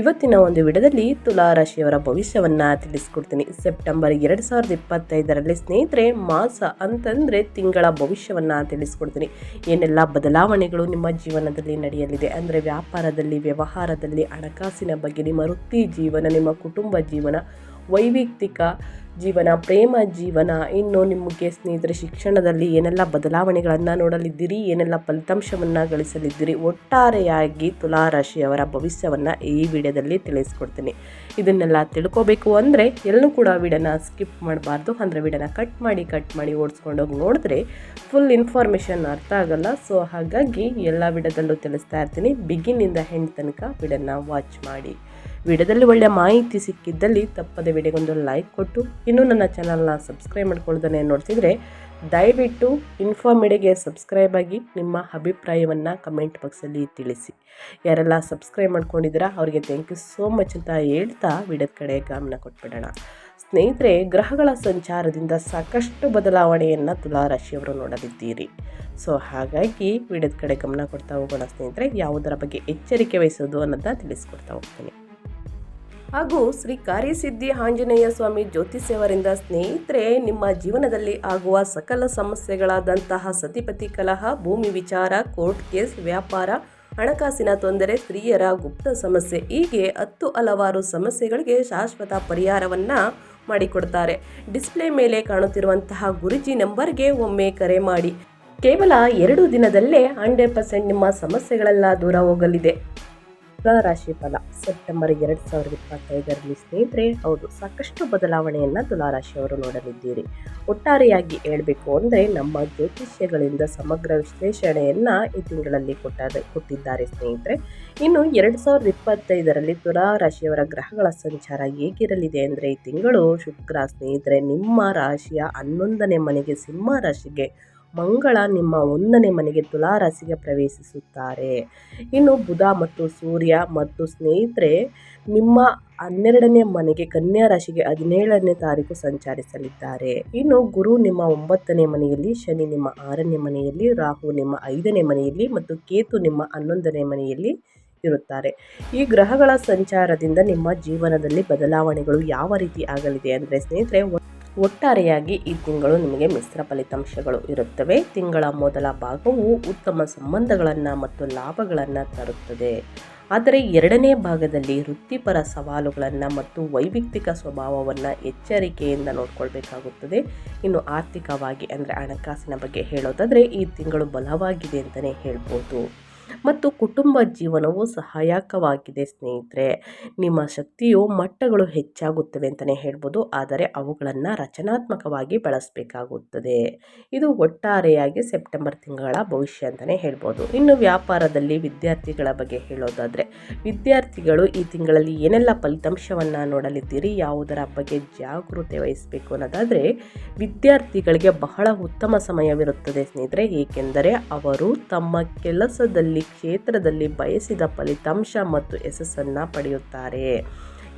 ಇವತ್ತಿನ ಒಂದು ವಿಡದಲ್ಲಿ ತುಲಾ ರಾಶಿಯವರ ಭವಿಷ್ಯವನ್ನು ತಿಳಿಸ್ಕೊಡ್ತೀನಿ. ಸೆಪ್ಟೆಂಬರ್ ಎರಡು ಸಾವಿರದ ಇಪ್ಪತ್ತೈದರಲ್ಲಿ ಸ್ನೇಹಿತರೆ, ಮಾಸ ಅಂತಂದರೆ ತಿಂಗಳ ಭವಿಷ್ಯವನ್ನು ತಿಳಿಸ್ಕೊಡ್ತೀನಿ. ಏನೆಲ್ಲ ಬದಲಾವಣೆಗಳು ನಿಮ್ಮ ಜೀವನದಲ್ಲಿ ನಡೆಯಲಿದೆ ಅಂದರೆ ವ್ಯಾಪಾರದಲ್ಲಿ, ವ್ಯವಹಾರದಲ್ಲಿ, ಹಣಕಾಸಿನ ಬಗ್ಗೆ ನಿಮ್ಮ ವೃತ್ತಿ ಜೀವನ, ನಿಮ್ಮ ಕುಟುಂಬ ಜೀವನ, ವೈಯಕ್ತಿಕ ಜೀವನ, ಪ್ರೇಮ, ಜೀವನ. ಇನ್ನು ನಿಮಗೆ ಸ್ನೇಹಿತರೆ, ಶಿಕ್ಷಣದಲ್ಲಿ ಏನೆಲ್ಲ ಬದಲಾವಣೆಗಳನ್ನು ನೋಡಲಿದ್ದೀರಿ? ಏನೆಲ್ಲ ಫಲಿತಾಂಶವನ್ನು ಗಳಿಸಲಿದ್ದೀರಿ? ಒಟ್ಟಾರೆಯಾಗಿ ತುಲಾರಾಶಿಯವರ ಭವಿಷ್ಯವನ್ನು ಈ ವಿಡಿಯೋದಲ್ಲಿ ತಿಳಿಸ್ಕೊಡ್ತೀನಿ. ಇದನ್ನೆಲ್ಲ ತಿಳ್ಕೋಬೇಕು ಅಂದರೆ ಎಲ್ಲೂ ಕೂಡ ವಿಡಿಯೋನ ಸ್ಕಿಪ್ ಮಾಡಬಾರ್ದು. ಅಂದರೆ ವಿಡಿಯೋನ ಕಟ್ ಮಾಡಿ ಕಟ್ ಮಾಡಿ ಓಡಿಸ್ಕೊಂಡೋಗಿ ನೋಡಿದ್ರೆ ಫುಲ್ ಇನ್ಫಾರ್ಮೇಷನ್ ಅರ್ಥ ಆಗಲ್ಲ. ಸೊ, ಹಾಗಾಗಿ ಎಲ್ಲ ವಿಡಿಯೋದಲ್ಲೂ ತಿಳಿಸ್ತಾ ಇರ್ತೀನಿ. ಬಿಗಿನಿಂದ ಹೆಂಡ್ ತನಕ ವಿಡಿಯೋನ ವಾಚ್ ಮಾಡಿ. ವಿಡಿಯೋದಲ್ಲಿ ಒಳ್ಳೆಯ ಮಾಹಿತಿ ಸಿಕ್ಕಿದ್ದಲ್ಲಿ ತಪ್ಪದೆ ವಿಡಿಯೋಗೊಂದು ಲೈಕ್ ಕೊಟ್ಟು, ಇನ್ನೂ ನನ್ನ ಚಾನಲ್ನ ಸಬ್ಸ್ಕ್ರೈಬ್ ಏನು ನೋಡ್ತಿದ್ರೆ ದಯವಿಟ್ಟು ಇನ್ಫಾರ್ಮಿಡಿಗೆ ಸಬ್ಸ್ಕ್ರೈಬ್ ಆಗಿ ನಿಮ್ಮ ಅಭಿಪ್ರಾಯವನ್ನು ಕಮೆಂಟ್ ಬಾಕ್ಸಲ್ಲಿ ತಿಳಿಸಿ. ಯಾರೆಲ್ಲ ಸಬ್ಸ್ಕ್ರೈಬ್ ಮಾಡ್ಕೊಂಡಿದ್ದೀರಾ, ಅವರಿಗೆ ಥ್ಯಾಂಕ್ ಯು ಸೋ ಮಚ್ ಅಂತ ಹೇಳ್ತಾ ವಿಡಿಯೋದ ಕಡೆ ಗಮನ ಕೊಟ್ಬಿಡೋಣ. ಸ್ನೇಹಿತರೆ, ಗ್ರಹಗಳ ಸಂಚಾರದಿಂದ ಸಾಕಷ್ಟು ಬದಲಾವಣೆಯನ್ನು ತುಲಾರಾಶಿಯವರು ನೋಡಲಿದ್ದೀರಿ ಸೊ ಹಾಗಾಗಿ ವಿಡಿಯೋದ ಕಡೆ ಗಮನ ಕೊಡ್ತಾ ಹೋಗೋಣ ಸ್ನೇಹಿತರೆ. ಯಾವುದರ ಬಗ್ಗೆ ಎಚ್ಚರಿಕೆ ವಹಿಸೋದು ಅನ್ನೋದನ್ನ ತಿಳಿಸ್ಕೊಡ್ತಾ ಹೋಗ್ತೀನಿ. ಹಾಗೂ ಶ್ರೀ ಕಾರ್ಯಸಿದ್ಧಿ ಆಂಜನೇಯ ಸ್ವಾಮಿ ಜ್ಯೋತಿಷ್ಯವರಿಂದ ಸ್ನೇಹಿತರೆ, ನಿಮ್ಮ ಜೀವನದಲ್ಲಿ ಆಗುವ ಸಕಲ ಸಮಸ್ಯೆಗಳಾದಂತಹ ಸತಿಪತಿ ಕಲಹ, ಭೂಮಿ ವಿಚಾರ, ಕೋರ್ಟ್ ಕೇಸ್, ವ್ಯಾಪಾರ, ಹಣಕಾಸಿನ ತೊಂದರೆ, ಸ್ತ್ರೀಯರ ಗುಪ್ತ ಸಮಸ್ಯೆ ಹೀಗೆ ಹತ್ತು ಹಲವಾರು ಸಮಸ್ಯೆಗಳಿಗೆ ಶಾಶ್ವತ ಪರಿಹಾರವನ್ನು ಮಾಡಿಕೊಡ್ತಾರೆ. ಡಿಸ್ಪ್ಲೇ ಮೇಲೆ ಕಾಣುತ್ತಿರುವಂತಹ ಗುರುಜಿ ನಂಬರ್ಗೆ ಒಮ್ಮೆ ಕರೆ ಮಾಡಿ. ಕೇವಲ ಎರಡು ದಿನದಲ್ಲೇ ಹಂಡ್ರೆಡ್ ಪರ್ಸೆಂಟ್ ನಿಮ್ಮ ಸಮಸ್ಯೆಗಳೆಲ್ಲ ದೂರ ಹೋಗಲಿದೆ. ತುಲಾರಾಶಿ ಫಲ. ಸೆಪ್ಟೆಂಬರ್ ಎರಡು ಸಾವಿರದ ಇಪ್ಪತ್ತೈದರಲ್ಲಿ ಸ್ನೇಹಿತರೆ, ಹೌದು, ಸಾಕಷ್ಟು ಬದಲಾವಣೆಯನ್ನು ತುಲಾರಾಶಿಯವರು ನೋಡಲಿದ್ದೀರಿ. ಒಟ್ಟಾರೆಯಾಗಿ ಹೇಳಬೇಕು ಅಂದರೆ ನಮ್ಮ ಜ್ಯೋತಿಷ್ಯಗಳಿಂದ ಸಮಗ್ರ ವಿಶ್ಲೇಷಣೆಯನ್ನು ಈ ತಿಂಗಳಲ್ಲಿ ಕೊಟ್ಟ ಕೊಟ್ಟಿದ್ದಾರೆ ಸ್ನೇಹಿತರೆ. ಇನ್ನು ಎರಡು ಸಾವಿರದ ಇಪ್ಪತ್ತೈದರಲ್ಲಿ ತುಲಾರಾಶಿಯವರ ಗ್ರಹಗಳ ಸಂಚಾರ ಹೇಗಿರಲಿದೆ ಅಂದರೆ ಈ ತಿಂಗಳು ಶುಕ್ರ ಸ್ನೇಹಿತರೆ, ನಿಮ್ಮ ರಾಶಿಯ ಹನ್ನೊಂದನೇ ಮನೆಗೆ ಸಿಂಹ ರಾಶಿಗೆ ಮಂಗಳ ನಿಮ್ಮ ಒಂದನೇ ಮನೆಗೆ ತುಲಾರಾಶಿಗೆ ಪ್ರವೇಶಿಸುತ್ತಾರೆ. ಇನ್ನು ಬುಧ ಮತ್ತು ಸೂರ್ಯ ಮತ್ತು ಸ್ನೇಹಿತರೆ, ನಿಮ್ಮ ಹನ್ನೆರಡನೇ ಮನೆಗೆ ಕನ್ಯಾ ರಾಶಿಗೆ ಹದಿನೇಳನೇ ತಾರೀಕು ಸಂಚರಿಸಲಿದ್ದಾರೆ. ಇನ್ನು ಗುರು ನಿಮ್ಮ ಒಂಬತ್ತನೇ ಮನೆಯಲ್ಲಿ, ಶನಿ ನಿಮ್ಮ ಆರನೇ ಮನೆಯಲ್ಲಿ, ರಾಹು ನಿಮ್ಮ ಐದನೇ ಮನೆಯಲ್ಲಿ ಮತ್ತು ಕೇತು ನಿಮ್ಮ ಹನ್ನೊಂದನೇ ಮನೆಯಲ್ಲಿ ಇರುತ್ತಾರೆ. ಈ ಗ್ರಹಗಳ ಸಂಚಾರದಿಂದ ನಿಮ್ಮ ಜೀವನದಲ್ಲಿ ಬದಲಾವಣೆಗಳು ಯಾವ ರೀತಿ ಆಗಲಿದೆ ಅಂದರೆ ಸ್ನೇಹಿತರೆ ಒಟ್ಟಾರೆಯಾಗಿ ಈ ತಿಂಗಳು ನಿಮಗೆ ಮಿಶ್ರ ಫಲಿತಾಂಶಗಳು ಇರುತ್ತವೆ. ತಿಂಗಳ ಮೊದಲ ಭಾಗವು ಉತ್ತಮ ಸಂಬಂಧಗಳನ್ನು ಮತ್ತು ಲಾಭಗಳನ್ನು ತರುತ್ತದೆ. ಆದರೆ ಎರಡನೇ ಭಾಗದಲ್ಲಿ ವೃತ್ತಿಪರ ಸವಾಲುಗಳನ್ನು ಮತ್ತು ವೈಯಕ್ತಿಕ ಸ್ವಭಾವವನ್ನು ಎಚ್ಚರಿಕೆಯಿಂದ ನೋಡ್ಕೊಳ್ಬೇಕಾಗುತ್ತದೆ. ಇನ್ನು ಆರ್ಥಿಕವಾಗಿ ಅಂದರೆ ಹಣಕಾಸಿನ ಬಗ್ಗೆ ಹೇಳೋದಾದರೆ ಈ ತಿಂಗಳು ಬಲವಾಗಿದೆ ಅಂತಲೇ ಹೇಳ್ಬೋದು. ಮತ್ತು ಕುಟುಂಬ ಜೀವನವು ಸಹಾಯಕವಾಗಿದೆ, ಸ್ನೇಹಿತರೆ. ನಿಮ್ಮ ಶಕ್ತಿಯು ಮಟ್ಟಗಳು ಹೆಚ್ಚಾಗುತ್ತವೆ ಅಂತಲೇ ಹೇಳ್ಬೋದು. ಆದರೆ ಅವುಗಳನ್ನು ರಚನಾತ್ಮಕವಾಗಿ ಬಳಸಬೇಕಾಗುತ್ತದೆ. ಇದು ಒಟ್ಟಾರೆಯಾಗಿ ಸೆಪ್ಟೆಂಬರ್ ತಿಂಗಳ ಭವಿಷ್ಯ ಅಂತಲೇ ಹೇಳ್ಬೋದು. ಇನ್ನು ವ್ಯಾಪಾರದಲ್ಲಿ ವಿದ್ಯಾರ್ಥಿಗಳ ಬಗ್ಗೆ ಹೇಳೋದಾದರೆ, ವಿದ್ಯಾರ್ಥಿಗಳು ಈ ತಿಂಗಳಲ್ಲಿ ಏನೆಲ್ಲ ಫಲಿತಾಂಶವನ್ನು ನೋಡಲಿದ್ದೀರಿ, ಯಾವುದರ ಬಗ್ಗೆ ಜಾಗೃತಿ ವಹಿಸಬೇಕು ಅನ್ನೋದಾದರೆ, ವಿದ್ಯಾರ್ಥಿಗಳಿಗೆ ಬಹಳ ಉತ್ತಮ ಸಮಯವಿರುತ್ತದೆ ಸ್ನೇಹಿತರೆ. ಏಕೆಂದರೆ ಅವರು ತಮ್ಮ ಕೆಲಸದಲ್ಲಿ ಕ್ಷೇತ್ರದಲ್ಲಿ ಬಯಸಿದ ಫಲಿತಾಂಶ ಮತ್ತು ಯಶಸ್ಸನ್ನು ಪಡೆಯುತ್ತಾರೆ.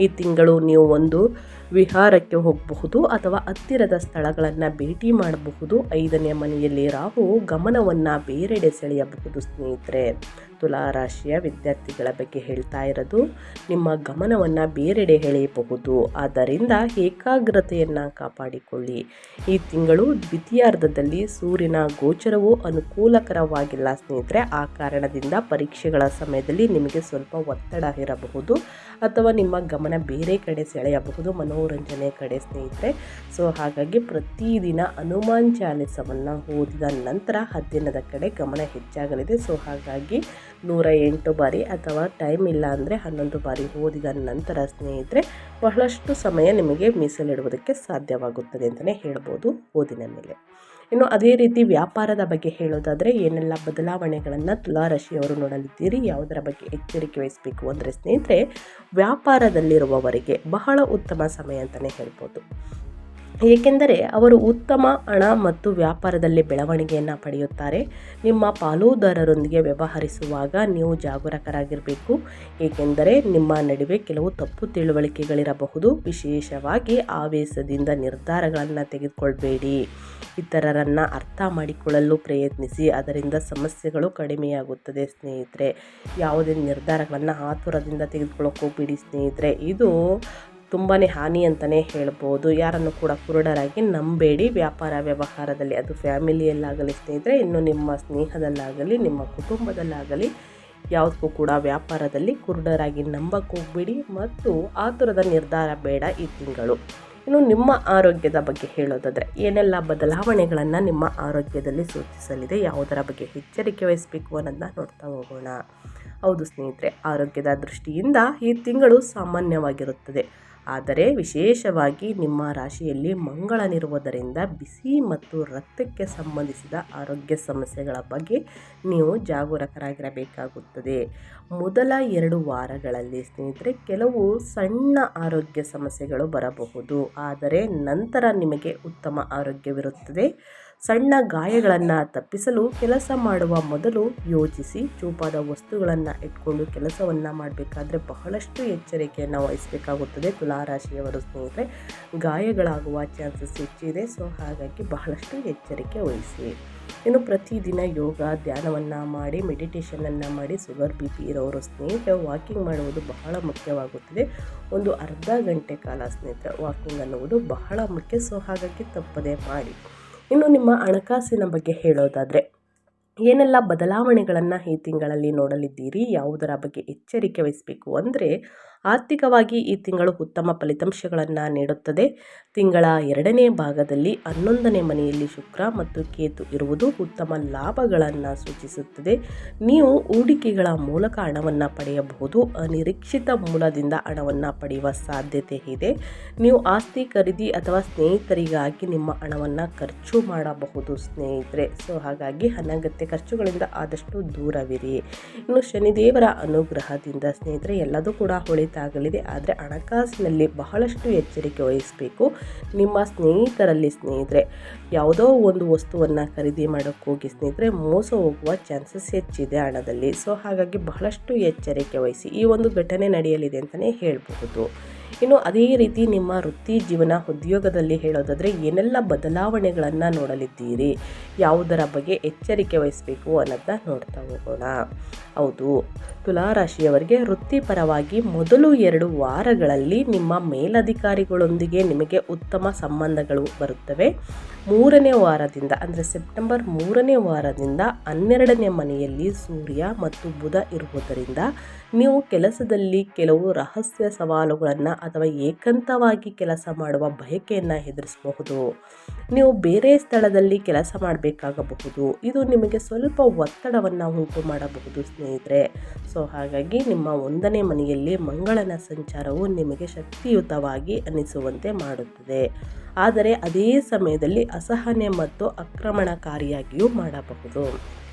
ಈ ತಿಂಗಳು ನೀವು ಒಂದು ವಿಹಾರಕ್ಕೆ ಹೋಗಬಹುದು ಅಥವಾ ಹತ್ತಿರದ ಸ್ಥಳಗಳನ್ನು ಭೇಟಿ ಮಾಡಬಹುದು. ಐದನೇ ಮನೆಯಲ್ಲಿ ರಾಹು ಗಮನವನ್ನು ಬೇರೆಡೆ ಸೆಳೆಯಬಹುದು ಸ್ನೇಹಿತರೆ. ತುಲಾರಾಶಿಯ ವಿದ್ಯಾರ್ಥಿಗಳ ಬಗ್ಗೆ ಹೇಳ್ತಾ ಇರೋದು, ನಿಮ್ಮ ಗಮನವನ್ನು ಬೇರೆಡೆ ಎಳೆಯಬಹುದು. ಆದ್ದರಿಂದ ಏಕಾಗ್ರತೆಯನ್ನು ಕಾಪಾಡಿಕೊಳ್ಳಿ. ಈ ತಿಂಗಳು ದ್ವಿತೀಯಾರ್ಧದಲ್ಲಿ ಸೂರ್ಯನ ಗೋಚರವು ಅನುಕೂಲಕರವಾಗಿಲ್ಲ ಸ್ನೇಹಿತರೆ. ಆ ಕಾರಣದಿಂದ ಪರೀಕ್ಷೆಗಳ ಸಮಯದಲ್ಲಿ ನಿಮಗೆ ಸ್ವಲ್ಪ ಒತ್ತಡ ಇರಬಹುದು ಅಥವಾ ನಿಮ್ಮ ಗಮನ ಬೇರೆ ಕಡೆ ಸೆಳೆಯಬಹುದು ಮನೋರಂಜನೆ ಕಡೆ ಸ್ನೇಹಿತರೆ. ಸೊ, ಹಾಗಾಗಿ ಪ್ರತಿದಿನ ಹನುಮಾನ್ ಚಾಲಿಸವನ್ನು ಓದಿದ ನಂತರ ಹದ್ದಿನದ ಕಡೆ ಗಮನ ಹೆಚ್ಚಾಗಲಿದೆ. ಸೊ, ಹಾಗಾಗಿ ನೂರ ಎಂಟು ಬಾರಿ ಅಥವಾ ಟೈಮ್ ಇಲ್ಲ ಅಂದರೆ ಹನ್ನೊಂದು ಬಾರಿ ಓದಿದ ನಂತರ ಸ್ನೇಹಿತರೆ, ಬಹಳಷ್ಟು ಸಮಯ ನಿಮಗೆ ಮೀಸಲಿಡುವುದಕ್ಕೆ ಸಾಧ್ಯವಾಗುತ್ತದೆ ಅಂತಲೇ ಹೇಳ್ಬೋದು ಓದಿನ ಮೇಲೆ. ಇನ್ನು ಅದೇ ರೀತಿ ವ್ಯಾಪಾರದ ಬಗ್ಗೆ ಹೇಳೋದಾದರೆ, ಏನೆಲ್ಲ ಬದಲಾವಣೆಗಳನ್ನು ತುಲಾರಾಶಿಯವರು ನೋಡಲಿದ್ದೀರಿ, ಯಾವುದರ ಬಗ್ಗೆ ಎಚ್ಚರಿಕೆ ವಹಿಸಬೇಕು ಅಂದರೆ ಸ್ನೇಹಿತರೆ, ವ್ಯಾಪಾರದಲ್ಲಿರುವವರಿಗೆ ಬಹಳ ಉತ್ತಮ ಸಮಯ ಅಂತಲೇ ಹೇಳ್ಬೋದು. ಏಕೆಂದರೆ ಅವರು ಉತ್ತಮ ಹಣ ಮತ್ತು ವ್ಯಾಪಾರದಲ್ಲಿ ಬೆಳವಣಿಗೆಯನ್ನು ಪಡೆಯುತ್ತಾರೆ. ನಿಮ್ಮ ಪಾಲುದಾರರೊಂದಿಗೆ ವ್ಯವಹರಿಸುವಾಗ ನೀವು ಜಾಗರೂಕರಾಗಿರಬೇಕು. ಏಕೆಂದರೆ ನಿಮ್ಮ ನಡುವೆ ಕೆಲವು ತಪ್ಪು ತಿಳುವಳಿಕೆಗಳಿರಬಹುದು. ವಿಶೇಷವಾಗಿ ಆವೇಶದಿಂದ ನಿರ್ಧಾರಗಳನ್ನು ತೆಗೆದುಕೊಳ್ಬೇಡಿ. ಇತರರನ್ನು ಅರ್ಥ ಮಾಡಿಕೊಳ್ಳಲು ಪ್ರಯತ್ನಿಸಿ. ಅದರಿಂದ ಸಮಸ್ಯೆಗಳು ಕಡಿಮೆಯಾಗುತ್ತದೆ ಸ್ನೇಹಿತರೆ. ಯಾವುದೇ ನಿರ್ಧಾರಗಳನ್ನು ಆತುರದಿಂದ ತೆಗೆದುಕೊಳ್ಳೋಕೆ ಸ್ನೇಹಿತರೆ. ಇದು ತುಂಬಾ ಹಾನಿ ಅಂತಲೇ ಹೇಳ್ಬೋದು. ಯಾರನ್ನು ಕೂಡ ಕುರುಡರಾಗಿ ನಂಬೇಡಿ. ವ್ಯಾಪಾರ ವ್ಯವಹಾರದಲ್ಲಿ ಅದು ಫ್ಯಾಮಿಲಿಯಲ್ಲಾಗಲಿ ಸ್ನೇಹಿತರೆ, ಇನ್ನು ನಿಮ್ಮ ಸ್ನೇಹದಲ್ಲಾಗಲಿ, ನಿಮ್ಮ ಕುಟುಂಬದಲ್ಲಾಗಲಿ ಯಾವುದಕ್ಕೂ ಕೂಡ ವ್ಯಾಪಾರದಲ್ಲಿ ಕುರುಡರಾಗಿ ನಂಬಕ್ಕೋಗ್ಬಿಡಿ ಮತ್ತು ಆತುರದ ನಿರ್ಧಾರ ಬೇಡ ಈ ತಿಂಗಳು. ಇನ್ನು ನಿಮ್ಮ ಆರೋಗ್ಯದ ಬಗ್ಗೆ ಹೇಳೋದಾದರೆ, ಏನೆಲ್ಲ ಬದಲಾವಣೆಗಳನ್ನು ನಿಮ್ಮ ಆರೋಗ್ಯದಲ್ಲಿ ಸೂಚಿಸಲಿದೆ, ಯಾವುದರ ಬಗ್ಗೆ ಎಚ್ಚರಿಕೆ ವಹಿಸಬೇಕು ಅನ್ನೋದನ್ನ ನೋಡ್ತಾ ಹೋಗೋಣ. ಹೌದು ಸ್ನೇಹಿತರೆ, ಆರೋಗ್ಯದ ದೃಷ್ಟಿಯಿಂದ ಈ ತಿಂಗಳು ಸಾಮಾನ್ಯವಾಗಿರುತ್ತದೆ. ಆದರೆ ವಿಶೇಷವಾಗಿ ನಿಮ್ಮ ರಾಶಿಯಲ್ಲಿ ಮಂಗಳನಿರುವುದರಿಂದ ಬಿಸಿ ಮತ್ತು ರಕ್ತಕ್ಕೆ ಸಂಬಂಧಿಸಿದ ಆರೋಗ್ಯ ಸಮಸ್ಯೆಗಳ ಬಗ್ಗೆ ನೀವು ಜಾಗರೂಕರಾಗಿರಬೇಕಾಗುತ್ತದೆ. ಮೊದಲ ಎರಡು ವಾರಗಳಲ್ಲಿ ಸ್ನೇಹಿತರೆ, ಕೆಲವು ಸಣ್ಣ ಆರೋಗ್ಯ ಸಮಸ್ಯೆಗಳು ಬರಬಹುದು. ಆದರೆ ನಂತರ ನಿಮಗೆ ಉತ್ತಮ ಆರೋಗ್ಯವಿರುತ್ತದೆ. ಸಣ್ಣ ಗಾಯಗಳನ್ನು ತಪ್ಪಿಸಲು ಕೆಲಸ ಮಾಡುವ ಮೊದಲು ಯೋಚಿಸಿ, ಚೂಪಾದ ವಸ್ತುಗಳನ್ನು ಇಟ್ಕೊಂಡು ಕೆಲಸವನ್ನು ಮಾಡಬೇಕಾದ್ರೆ ಬಹಳಷ್ಟು ಎಚ್ಚರಿಕೆಯನ್ನು ವಹಿಸಬೇಕಾಗುತ್ತದೆ ತುಲಾರಾಶಿಯವರು ಸ್ನೇಹಿತರೆ. ಗಾಯಗಳಾಗುವ ಚಾನ್ಸಸ್ ಹೆಚ್ಚಿದೆ, ಸೊ ಹಾಗಾಗಿ ಬಹಳಷ್ಟು ಎಚ್ಚರಿಕೆ ವಹಿಸಿ. ಇನ್ನು ಪ್ರತಿದಿನ ಯೋಗ, ಧ್ಯಾನವನ್ನು ಮಾಡಿ, ಮೆಡಿಟೇಷನನ್ನು ಮಾಡಿ ಸುಗರ್ ಬಿ ಪಿ ಇರೋರು ಸ್ನೇಹಿತರೆ, ವಾಕಿಂಗ್ ಮಾಡುವುದು ಬಹಳ ಮುಖ್ಯವಾಗುತ್ತದೆ. ಒಂದು ಅರ್ಧ ಗಂಟೆ ಕಾಲ ಸ್ನೇಹಿತರೆ, ವಾಕಿಂಗ್ ಅನ್ನುವುದು ಬಹಳ ಮುಖ್ಯ, ಸೊ ಹಾಗಾಗಿ ತಪ್ಪದೇ ಮಾಡಿ. ಇನ್ನು ನಿಮ್ಮ ಹಣಕಾಸಿನ ಬಗ್ಗೆ ಹೇಳೋದಾದರೆ, ಏನೆಲ್ಲ ಬದಲಾವಣೆಗಳನ್ನು ಈ ತಿಂಗಳಲ್ಲಿ ನೋಡಲಿದ್ದೀರಿ? ಯಾವುದರ ಬಗ್ಗೆ ಎಚ್ಚರಿಕೆ ವಹಿಸಬೇಕು? ಅಂದರೆ ಆರ್ಥಿಕವಾಗಿ ಈ ತಿಂಗಳು ಉತ್ತಮ ಫಲಿತಾಂಶಗಳನ್ನು ನೀಡುತ್ತದೆ. ತಿಂಗಳ ಎರಡನೇ ಭಾಗದಲ್ಲಿ ಹನ್ನೊಂದನೇ ಮನೆಯಲ್ಲಿ ಶುಕ್ರ ಮತ್ತು ಕೇತು ಇರುವುದು ಉತ್ತಮ ಲಾಭಗಳನ್ನು ಸೂಚಿಸುತ್ತದೆ. ನೀವು ಹೂಡಿಕೆಗಳ ಮೂಲಕ ಹಣವನ್ನು ಪಡೆಯಬಹುದು. ಅನಿರೀಕ್ಷಿತ ಮೂಲದಿಂದ ಹಣವನ್ನು ಪಡೆಯುವ ಸಾಧ್ಯತೆ ಇದೆ. ನೀವು ಆಸ್ತಿ ಖರೀದಿ ಅಥವಾ ಸ್ನೇಹಿತರಿಗಾಗಿ ನಿಮ್ಮ ಹಣವನ್ನು ಖರ್ಚು ಮಾಡಬಹುದು ಸ್ನೇಹಿತರೆ. ಸೊ, ಹಾಗಾಗಿ ಅನಗತ್ಯ ಖರ್ಚುಗಳಿಂದ ಆದಷ್ಟು ದೂರವಿರಿ. ಇನ್ನು ಶನಿದೇವರ ಅನುಗ್ರಹದಿಂದ ಸ್ನೇಹಿತರೆ, ಎಲ್ಲದೂ ಕೂಡ ಹೊಳಿತಾಗಲಿದೆ ಆದರೆ ಹಣಕಾಸಿನಲ್ಲಿ ಬಹಳಷ್ಟು ಎಚ್ಚರಿಕೆ ವಹಿಸಬೇಕು. ನಿಮ್ಮ ಸ್ನೇಹಿತರಲ್ಲಿ ಸ್ನೇಹಿತರೆ, ಯಾವುದೋ ಒಂದು ವಸ್ತುವನ್ನು ಖರೀದಿ ಮಾಡೋಕ್ಕೆ ಹೋಗಿ ಸ್ನೇಹಿತರೆ, ಮೋಸ ಹೋಗುವ ಚಾನ್ಸಸ್ ಹೆಚ್ಚಿದೆ ಹಣದಲ್ಲಿ. ಸೊ ಹಾಗಾಗಿ ಬಹಳಷ್ಟು ಎಚ್ಚರಿಕೆ ವಹಿಸಿ ಈ ಒಂದು ಘಟನೆ ನಡೆಯಲಿದೆ ಅಂತಲೇ ಹೇಳಬಹುದು. ಇನ್ನು ಅದೇ ರೀತಿ ನಿಮ್ಮ ವೃತ್ತಿ ಜೀವನ ಉದ್ಯೋಗದಲ್ಲಿ ಹೇಳೋದಾದರೆ ಏನೆಲ್ಲ ಬದಲಾವಣೆಗಳನ್ನು ನೋಡಲಿದ್ದೀರಿ? ಯಾವುದರ ಬಗ್ಗೆ ಎಚ್ಚರಿಕೆ ವಹಿಸಬೇಕು ಅನ್ನೋದನ್ನ ನೋಡ್ತಾ ಹೋಗೋಣ. ಹೌದು, ತುಲಾರಾಶಿಯವರಿಗೆ ವೃತ್ತಿಪರವಾಗಿ ಮೊದಲು ಎರಡು ವಾರಗಳಲ್ಲಿ ನಿಮ್ಮ ಮೇಲಧಿಕಾರಿಗಳೊಂದಿಗೆ ನಿಮಗೆ ಉತ್ತಮ ಸಂಬಂಧಗಳು ಬರುತ್ತವೆ. ಮೂರನೇ ವಾರದಿಂದ, ಅಂದರೆ ಸೆಪ್ಟೆಂಬರ್ ಮೂರನೇ ವಾರದಿಂದ ಹನ್ನೆರಡನೇ ಮನೆಯಲ್ಲಿ ಸೂರ್ಯ ಮತ್ತು ಬುಧ ಇರುವುದರಿಂದ ನೀವು ಕೆಲಸದಲ್ಲಿ ಕೆಲವು ರಹಸ್ಯ ಸವಾಲುಗಳನ್ನು ಅಥವಾ ಏಕಾಂತವಾಗಿ ಕೆಲಸ ಮಾಡುವ ಬಯಕೆಯನ್ನು ಎದುರಿಸಬಹುದು. ನೀವು ಬೇರೆ ಸ್ಥಳದಲ್ಲಿ ಕೆಲಸ ಮಾಡಬೇಕಾಗಬಹುದು. ಇದು ನಿಮಗೆ ಸ್ವಲ್ಪ ಒತ್ತಡವನ್ನು ಉಂಟು ಮಾಡಬಹುದು ಸ್ನೇಹಿತರೆ. ಸೊ ಹಾಗಾಗಿ ನಿಮ್ಮ ಒಂದನೇ ಮನೆಯಲ್ಲಿ ಮಂಗಳನ ಸಂಚಾರವು ನಿಮಗೆ ಶಕ್ತಿಯುತವಾಗಿ ಅನಿಸುವಂತೆ ಮಾಡುತ್ತದೆ. ಆದರೆ, ಅದೇ ಸಮಯದಲ್ಲಿ ಅಸಹನೆ ಮತ್ತು ಆಕ್ರಮಣಕಾರಿಯಾಗಿಯೂ ಮಾಡಬಹುದು.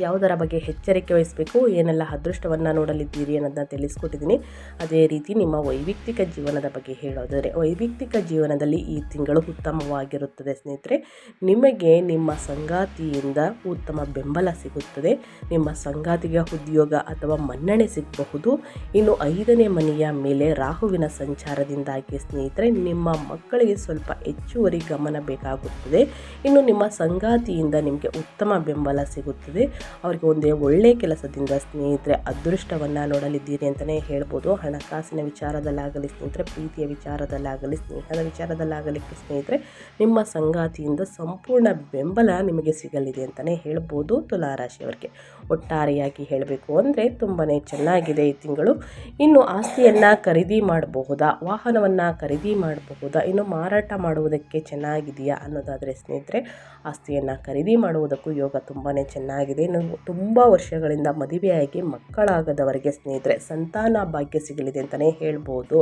ಯಾವುದರ ಬಗ್ಗೆ ಎಚ್ಚರಿಕೆ ವಹಿಸಬೇಕು, ಏನೆಲ್ಲ ಅದೃಷ್ಟವನ್ನು ನೋಡಲಿದ್ದೀರಿ ಅನ್ನೋದನ್ನ ತಿಳಿಸ್ಕೊಟ್ಟಿದ್ದೀನಿ. ಅದೇ ರೀತಿ ನಿಮ್ಮ ವೈಯಕ್ತಿಕ ಜೀವನದ ಬಗ್ಗೆ ಹೇಳೋದಾದರೆ, ವೈಯಕ್ತಿಕ ಜೀವನದಲ್ಲಿ ಈ ತಿಂಗಳು ಉತ್ತಮವಾಗಿರುತ್ತದೆ ಸ್ನೇಹಿತರೆ. ನಿಮಗೆ ನಿಮ್ಮ ಸಂಗಾತಿಯಿಂದ ಉತ್ತಮ ಬೆಂಬಲ ಸಿಗುತ್ತದೆ, ನಿಮ್ಮ ಸಂಗಾತಿಗೆ ಉದ್ಯೋಗ ಅಥವಾ ಮನ್ನಣೆ ಸಿಗಬಹುದು. ಇನ್ನು ಐದನೇ ಮನೆಯ ಮೇಲೆ ರಾಹುವಿನ ಸಂಚಾರದಿಂದಾಗಿ ಸ್ನೇಹಿತರೆ, ನಿಮ್ಮ ಮಕ್ಕಳಿಗೆ ಸ್ವಲ್ಪ ಹೆಚ್ಚುವರಿ ಗಮನ ಬೇಕಾಗುತ್ತದೆ. ಇನ್ನು ನಿಮ್ಮ ಸಂಗಾತಿಯಿಂದ ನಿಮಗೆ ಉತ್ತಮ ಬೆಂಬಲ ಸಿಗುತ್ತದೆ. ಅವರಿಗೆ ಒಂದೇ ಒಳ್ಳೆಯ ಕೆಲಸದಿಂದ ಸ್ನೇಹಿತರೆ, ಅದೃಷ್ಟವನ್ನು ನೋಡಲಿದ್ದೀರಿ ಅಂತಲೇ ಹೇಳ್ಬೋದು. ಹಣಕಾಸಿನ ವಿಚಾರದಲ್ಲಾಗಲಿ ಸ್ನೇಹಿತರೆ, ಪ್ರೀತಿಯ ವಿಚಾರದಲ್ಲಾಗಲಿ, ಸ್ನೇಹದ ವಿಚಾರದಲ್ಲಾಗಲಿಕ್ಕೆ ಸ್ನೇಹಿತರೆ, ನಿಮ್ಮ ಸಂಗಾತಿಯಿಂದ ಸಂಪೂರ್ಣ ಬೆಂಬಲ ನಿಮಗೆ ಸಿಗಲಿದೆ ಅಂತಲೇ ಹೇಳ್ಬೋದು ತುಲಾರಾಶಿಯವರಿಗೆ. ಒಟ್ಟಾರೆಯಾಗಿ ಹೇಳಬೇಕು ಅಂದರೆ ತುಂಬಾ ಚೆನ್ನಾಗಿದೆ ಈ ತಿಂಗಳು. ಇನ್ನು ಆಸ್ತಿಯನ್ನು ಖರೀದಿ ಮಾಡಬಹುದಾ? ವಾಹನವನ್ನು ಖರೀದಿ ಮಾಡಬಹುದಾ? ಇನ್ನು ಮಾರಾಟ ಮಾಡುವುದಕ್ಕೆ ಚೆನ್ನಾಗಿದೆಯಾ ಅನ್ನೋದಾದರೆ ಸ್ನೇಹಿತರೆ, ಆಸ್ತಿಯನ್ನು ಖರೀದಿ ಮಾಡುವುದಕ್ಕೂ ಯೋಗ ತುಂಬಾ ಚೆನ್ನಾಗಿದೆ. ಇನ್ನು ತುಂಬ ವರ್ಷಗಳಿಂದ ಮದುವೆಯಾಗಿ ಮಕ್ಕಳಾಗದವರಿಗೆ ಸ್ನೇಹಿತರೆ ಸಂತಾನ ಭಾಗ್ಯ ಸಿಗಲಿದೆ ಅಂತಲೇ ಹೇಳ್ಬೋದು.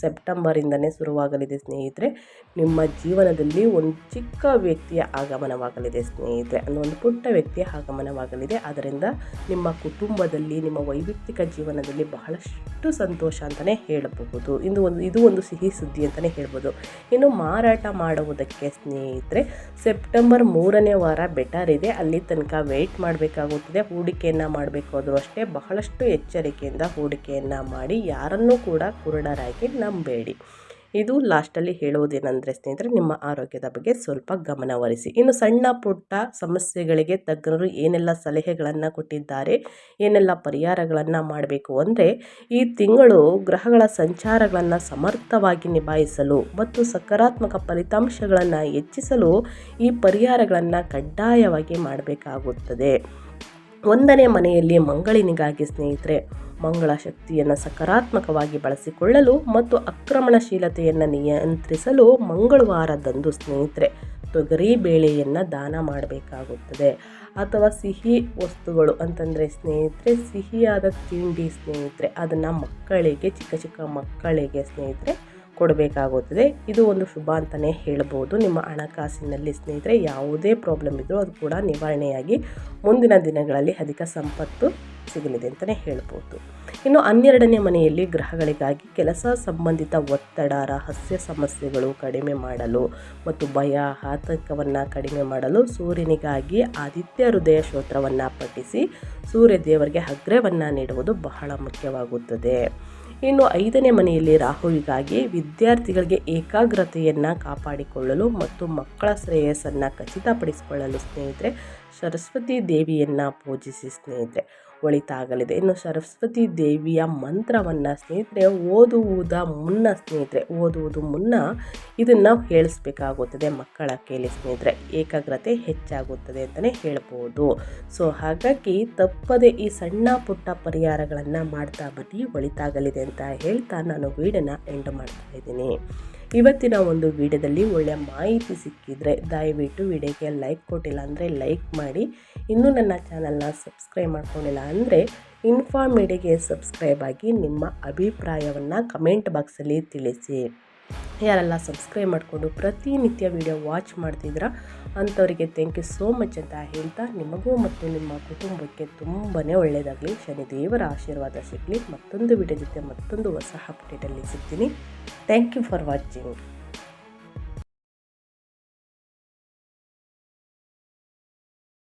ಸೆಪ್ಟೆಂಬರಿಂದನೇ ಶುರುವಾಗಲಿದೆ ಸ್ನೇಹಿತರೆ. ನಿಮ್ಮ ಜೀವನದಲ್ಲಿ ಒಂದು ಚಿಕ್ಕ ವ್ಯಕ್ತಿಯ ಆಗಮನವಾಗಲಿದೆ ಸ್ನೇಹಿತರೆ. ಅಂದರೆ ಒಂದು ಪುಟ್ಟ ವ್ಯಕ್ತಿಯ ಆಗಮನವಾಗಲಿದೆ. ಅದರಿಂದ ನಿಮ್ಮ ಕುಟುಂಬದಲ್ಲಿ, ನಿಮ್ಮ ವೈಯಕ್ತಿಕ ಜೀವನದಲ್ಲಿ ಬಹಳಷ್ಟು ಸಂತೋಷ ಅಂತಲೇ ಹೇಳಬಹುದು. ಇದು ಒಂದು ಇದು ಒಂದು ಸಿಹಿ ಸುದ್ದಿ ಅಂತಲೇ ಹೇಳ್ಬೋದು. ಇನ್ನು ಮಾರಾಟ ಮಾಡುವುದಕ್ಕೆ ಸ್ನೇಹಿತರೆ, ಸೆಪ್ಟೆಂಬರ್ ಮೂರನೇ ವಾರ ಬೆಟರ್ ಇದೆ. ಅಲ್ಲಿ ತನಕ ವೆಯ್ಟ್ ಮಾಡಬೇಕಾಗುತ್ತದೆ. ಹೂಡಿಕೆಯನ್ನು ಮಾಡಬೇಕಾದರೂ ಅಷ್ಟೇ. ಬಹಳಷ್ಟು ಎಚ್ಚರಿಕೆಯಿಂದ ಹೂಡಿಕೆಯನ್ನು ಮಾಡಿ ಯಾರನ್ನೂ ಕೂಡ ಕುರುಡರಾಗಿ ನಂಬೇಡಿ. ಇದು ಲಾಸ್ಟಲ್ಲಿ ಹೇಳುವುದೇನೆಂದರೆ, ಸ್ನೇಹಿತರೆ, ನಿಮ್ಮ ಆರೋಗ್ಯದ ಬಗ್ಗೆ ಸ್ವಲ್ಪ ಗಮನವಹಿಸಿ ಇನ್ನು ಸಣ್ಣ ಪುಟ್ಟ ಸಮಸ್ಯೆಗಳಿಗೆ ತಜ್ಞರು ಏನೆಲ್ಲ ಸಲಹೆಗಳನ್ನು ಕೊಟ್ಟಿದ್ದಾರೆ, ಏನೆಲ್ಲ ಪರಿಹಾರಗಳನ್ನು ಮಾಡಬೇಕು ಅಂದರೆ, ಈ ತಿಂಗಳು ಗ್ರಹಗಳ ಸಂಚಾರಗಳನ್ನು ಸಮರ್ಥವಾಗಿ ನಿಭಾಯಿಸಲು ಮತ್ತು ಸಕಾರಾತ್ಮಕ ಫಲಿತಾಂಶಗಳನ್ನು ಹೆಚ್ಚಿಸಲು ಈ ಪರಿಹಾರಗಳನ್ನು ಕಡ್ಡಾಯವಾಗಿ ಮಾಡಬೇಕಾಗುತ್ತದೆ. ಒಂದನೇ ಮನೆಯಲ್ಲಿ ಮಂಗಳಿನಿಗಾಗಿ ಸ್ನೇಹಿತರೆ, ಮಂಗಳ ಶಕ್ತಿಯನ್ನು ಸಕಾರಾತ್ಮಕವಾಗಿ ಬಳಸಿಕೊಳ್ಳಲು ಮತ್ತು ಆಕ್ರಮಣಶೀಲತೆಯನ್ನು ನಿಯಂತ್ರಿಸಲು ಮಂಗಳವಾರದಂದು ಸ್ನೇಹಿತರೆ, ತೊಗರಿ ಬೇಳೆಯನ್ನು ದಾನ ಮಾಡಬೇಕಾಗುತ್ತದೆ. ಅಥವಾ ಸಿಹಿ ವಸ್ತುಗಳು ಅಂತಂದರೆ ಸ್ನೇಹಿತರೆ, ಸಿಹಿಯಾದ ತಿಂಡಿ ಸ್ನೇಹಿತರೆ, ಅದನ್ನು ಮಕ್ಕಳಿಗೆ, ಚಿಕ್ಕ ಚಿಕ್ಕ ಮಕ್ಕಳಿಗೆ ಸ್ನೇಹಿತರೆ ಕೊಡಬೇಕಾಗುತ್ತದೆ. ಇದು ಒಂದು ಶುಭ ಅಂತಲೇ ಹೇಳ್ಬೋದು. ನಿಮ್ಮ ಹಣಕಾಸಿನಲ್ಲಿ ಸ್ನೇಹಿತರೆ ಯಾವುದೇ ಪ್ರಾಬ್ಲಮ್ ಇದ್ದರೂ ಅದು ಕೂಡ ನಿವಾರಣೆಯಾಗಿ ಮುಂದಿನ ದಿನಗಳಲ್ಲಿ ಅಧಿಕ ಸಂಪತ್ತು ಸಿಗಲಿದೆ ಅಂತಲೇ ಹೇಳ್ಬೋದು. ಇನ್ನು ಹನ್ನೆರಡನೇ ಮನೆಯಲ್ಲಿ ಗ್ರಹಗಳಿಗಾಗಿ ಕೆಲಸ ಸಂಬಂಧಿತ ಒತ್ತಡ, ರಹಸ್ಯ ಸಮಸ್ಯೆಗಳು ಕಡಿಮೆ ಮಾಡಲು ಮತ್ತು ಭಯ, ಆತಂಕವನ್ನು ಕಡಿಮೆ ಮಾಡಲು ಸೂರ್ಯನಿಗಾಗಿ ಆದಿತ್ಯ ಹೃದಯ ಶ್ರೋತ್ರವನ್ನು ಪಠಿಸಿ ಸೂರ್ಯ ದೇವರಿಗೆ ಅಗ್ರವನ್ನು ನೀಡುವುದು ಬಹಳ ಮುಖ್ಯವಾಗುತ್ತದೆ. ಇನ್ನು ಐದನೇ ಮನೆಯಲ್ಲಿ ರಾಹುವಿಗಾಗಿ ವಿದ್ಯಾರ್ಥಿಗಳಿಗೆ ಏಕಾಗ್ರತೆಯನ್ನು ಕಾಪಾಡಿಕೊಳ್ಳಲು ಮತ್ತು ಮಕ್ಕಳ ಶ್ರೇಯಸ್ಸನ್ನು ಖಚಿತಪಡಿಸಿಕೊಳ್ಳಲು ಸ್ನೇಹಿತರೆ, ಸರಸ್ವತಿ ದೇವಿಯನ್ನು ಪೂಜಿಸಿ ಸ್ನೇಹಿತರೆ. ಒಳಿತಾಗಲಿದೆ. ಇನ್ನು ಸರಸ್ವತಿ ದೇವಿಯ ಮಂತ್ರವನ್ನು ಸ್ನೇಹಿತರೆ, ಓದುವುದ ಮುನ್ನ ಸ್ನೇಹಿತರೆ, ಓದುವುದು ಮುನ್ನ ಇದನ್ನು ಹೇಳಿಸ್ಬೇಕಾಗುತ್ತದೆ ಮಕ್ಕಳ ಕೇಳಿ ಸ್ನೇಹಿತರೆ. ಏಕಾಗ್ರತೆ ಹೆಚ್ಚಾಗುತ್ತದೆ ಅಂತಲೇ ಹೇಳ್ಬೋದು. ಸೊ ಹಾಗಾಗಿ ತಪ್ಪದೆ ಈ ಸಣ್ಣ ಪುಟ್ಟ ಪರಿಹಾರಗಳನ್ನು ಮಾಡ್ತಾ ಬನ್ನಿ, ಒಳಿತಾಗಲಿದೆ ಅಂತ ಹೇಳ್ತಾ ನಾನು ವೀಡನ್ನು ಎಂಡ್ ಮಾಡ್ತಾ ಇದ್ದೀನಿ. ಇವತ್ತಿನ ಒಂದು ವಿಡಿಯೋದಲ್ಲಿ ಒಳ್ಳೆಯ ಮಾಹಿತಿ ಸಿಕ್ಕಿದರೆ ದಯವಿಟ್ಟು ವಿಡಿಯೋಗೆ ಲೈಕ್ ಕೊಟ್ಟಿಲ್ಲ ಅಂದರೆ ಲೈಕ್ ಮಾಡಿ. ಇನ್ನೂ ನನ್ನ ಚಾನಲ್ನ ಸಬ್ಸ್ಕ್ರೈಬ್ ಮಾಡ್ಕೊಂಡಿಲ್ಲ ಅಂದರೆ ಇನ್ಫಾರ್ಮ್ ಮೀಡಿಯಾಗೆ ಸಬ್ಸ್ಕ್ರೈಬ್ ಆಗಿ ನಿಮ್ಮ ಅಭಿಪ್ರಾಯವನ್ನು ಕಮೆಂಟ್ ಬಾಕ್ಸಲ್ಲಿ ತಿಳಿಸಿ. ಯಾರೆಲ್ಲ ಸಬ್ಸ್ಕ್ರೈಬ್ ಮಾಡಿಕೊಂಡು ಪ್ರತಿನಿತ್ಯ ವಿಡಿಯೋ ವಾಚ್ ಮಾಡ್ತಿದ್ರ ಅಂಥವರಿಗೆ ಥ್ಯಾಂಕ್ ಯು ಸೋ ಮಚ್ ಅಂತ ಹೇಳ್ತಾ ನಿಮಗೂ ಮತ್ತು ನಿಮ್ಮ ಕುಟುಂಬಕ್ಕೆ ತುಂಬಾ ಒಳ್ಳೆಯದಾಗಲಿ ಶನಿದೇವರ ಆಶೀರ್ವಾದ ಸಿಗಲಿ. ಮತ್ತೊಂದು ವಿಡಿಯೋ ಜೊತೆ ಮತ್ತೊಂದು ಹೊಸ ಅಪ್ಡೇಟಲ್ಲಿ ಸಿಗ್ತೀನಿ. Thank you for watching